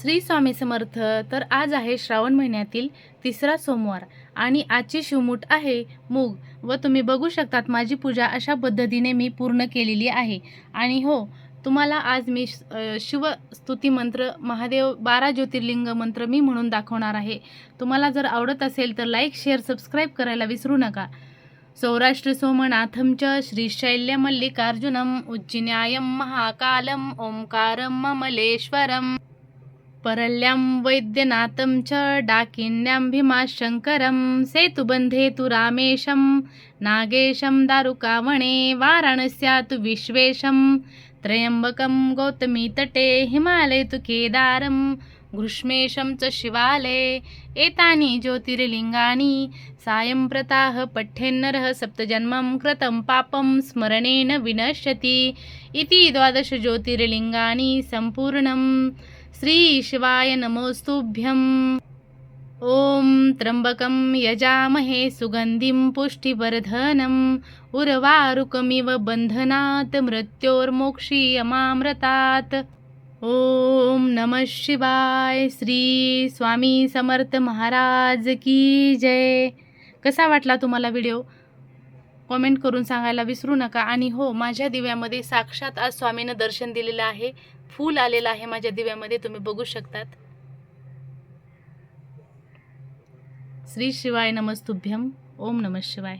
श्री स्वामी समर्थ. तर आज आहे श्रावण महिन्यातील तिसरा सोमवार आणि आजची शिवमूठ आहे मूग. व तुम्ही बघू शकतात माझी पूजा अशा पद्धतीने मी पूर्ण केलेली आहे. आणि हो तुम्हाला आज मी शिवस्तुती मंत्र महादेव बारा ज्योतिर्लिंग मंत्र मी म्हणून दाखवणार आहे. तुम्हाला जर आवडत असेल तर लाईक शेअर सबस्क्राईब करायला विसरू नका. सौराष्ट्र सोमनाथं च श्रीशैल्यमल्लिकार्जुनम् उज्जिन्यायं महाकालम् ओंकारं ममलेश्वरम्. परल्यां वैद्यनाथं च डाकिन्यां भीमाशङ्करं सेतुबन्धे तु रामेशं नागेशं दारुकावणे वाराणस्या तु विश्वेशं त्र्यम्बकं गौतमीतटे हिमालये तु केदारं घृष्मेशं च शिवालये एतानि ज्योतिर्लिङ्गानि। सायं प्रताः पठ्येन्नरः सप्तजन्मं कृतं पापं स्मरणेन विनश्यति। इति द्वादश ज्योतिर्लिङ्गानि सम्पूर्णं श्रीशिवाय नमोस्तुभ्यम् ॐ त्र्यम्बकं यजामहे सुगन्धिं पुष्टिवर्धनम्। उर्वारुकमिव बन्धनात् मृत्योर्मोक्षीयमामृतात्। ओम नमः शिवाय श्री स्वामी समर्थ महाराज की जय. कसा वाटला तुम्हाला व्हिडिओ कमेंट करून सांगायला विसरू नका. आणि हो माझ्या दिव्यामध्ये साक्षात आज स्वामीनं दर्शन दिलेलं आहे. फूल आलेलं आहे माझ्या दिव्यामध्ये तुम्ही बघू शकतात. श्री शिवाय नमस्तुभ्यम. ओम नमः शिवाय.